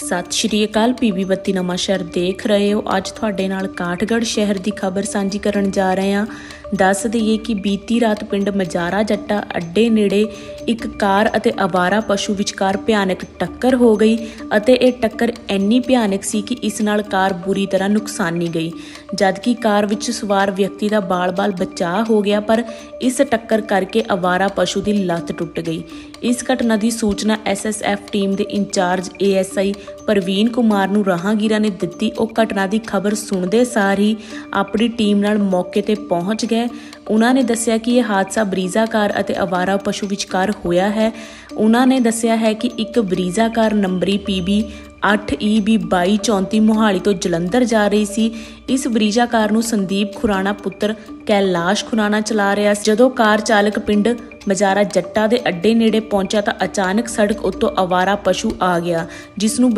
ਸਤਿ ਸ਼੍ਰੀ ਅਕਾਲ ਪੀਬੀ ਬੱਤੀ ਨਵਾਂ ਸ਼ਹਿਰ ਦੇਖ ਰਹੇ ਹੋ। ਅੱਜ ਤੁਹਾਡੇ ਨਾਲ ਕਾਠਗੜ੍ਹ ਸ਼ਹਿਰ ਦੀ ਖਬਰ ਸਾਂਝੀ ਕਰਨ ਜਾ ਰਹੇ ਹਾਂ। ਦੱਸ ਦਈਏ ਕਿ ਬੀਤੀ ਰਾਤ ਪਿੰਡ ਮਜਾਰਾ ਜੱਟਾ ਅੱਡੇ ਨੇੜੇ ਇੱਕ ਕਾਰ ਅਤੇ ਅਵਾਰਾ ਪਸ਼ੂ ਵਿਚਕਾਰ ਭਿਆਨਕ ਟੱਕਰ ਹੋ ਗਈ ਅਤੇ ਇਹ ਟੱਕਰ ਇੰਨੀ ਭਿਆਨਕ ਸੀ ਕਿ ਇਸ ਨਾਲ ਕਾਰ ਬੁਰੀ ਤਰ੍ਹਾਂ ਨੁਕਸਾਨੀ ਗਈ। ਜਦਕਿ ਕਾਰ ਵਿੱਚ ਸਵਾਰ ਵਿਅਕਤੀ ਦਾ ਬਾਲ-ਬਾਲ ਬਚਾਅ ਹੋ ਗਿਆ, ਪਰ ਇਸ ਟੱਕਰ ਕਰਕੇ ਅਵਾਰਾ ਪਸ਼ੂ ਦੀ ਲੱਤ ਟੁੱਟ ਗਈ। ਇਸ ਘਟਨਾ ਦੀ ਸੂਚਨਾ ਐਸਐਸਐਫ ਟੀਮ ਦੇ ਇੰਚਾਰਜ ਏਐਸਆਈ ਪ੍ਰਵੀਨ ਕੁਮਾਰ ਨੂੰ ਰਾਹਾਂਗੀਰਾਂ ਨੇ ਦਿੱਤੀ। ਉਹ ਘਟਨਾ ਦੀ ਖਬਰ ਸੁਣਦੇ ਸਾਰ ਹੀ ਆਪਣੀ ਟੀਮ ਨਾਲ ਮੌਕੇ ਤੇ ਪਹੁੰਚ ਗਏ। ਉਹਨਾਂ ਨੇ ਦੱਸਿਆ ਕਿ ਇਹ ਹਾਦਸਾ ਬਰੀਜ਼ਾ ਅਤੇ ਅਵਾਰਾ ਪਸ਼ੂ ਵਿਚਕਾਰ ਹੋਇਆ ਹੈ। ਉਹਨਾਂ ਨੇ ਦੱਸਿਆ ਹੈ ਕਿ ਇੱਕ ਬਰੀਜ਼ਾ ਨੰਬਰੀ PB 8EB 2234 ਤੋਂ ਜਲੰਧਰ ਜਾ ਰਹੀ ਸੀ। ਇਸ ਬਰੀਜ਼ਾ ਕਾਰ ਨੂੰ ਸੰਦੀਪ ਖੁਰਾਣਾ ਪੁੱਤਰ ਕੈਲਾਸ਼ ਖੁਰਾਣਾ ਚਲਾ ਰਿਹਾ ਸੀ। ਜਦੋਂ ਕਾਰ ਚਾਲਕ ਪਿੰਡ ਮਜਾਰਾ ਜੱਟਾ ਦੇ ਅੱਡੇ ਨੇੜੇ ਪਹੁੰਚਿਆ ਤਾਂ ਅਚਾਨਕ ਸੜਕ ਉੱਤੋਂ ਅਵਾਰਾ ਪਸ਼ੂ ਆ ਗਿਆ, ਜਿਸ ਨੂੰ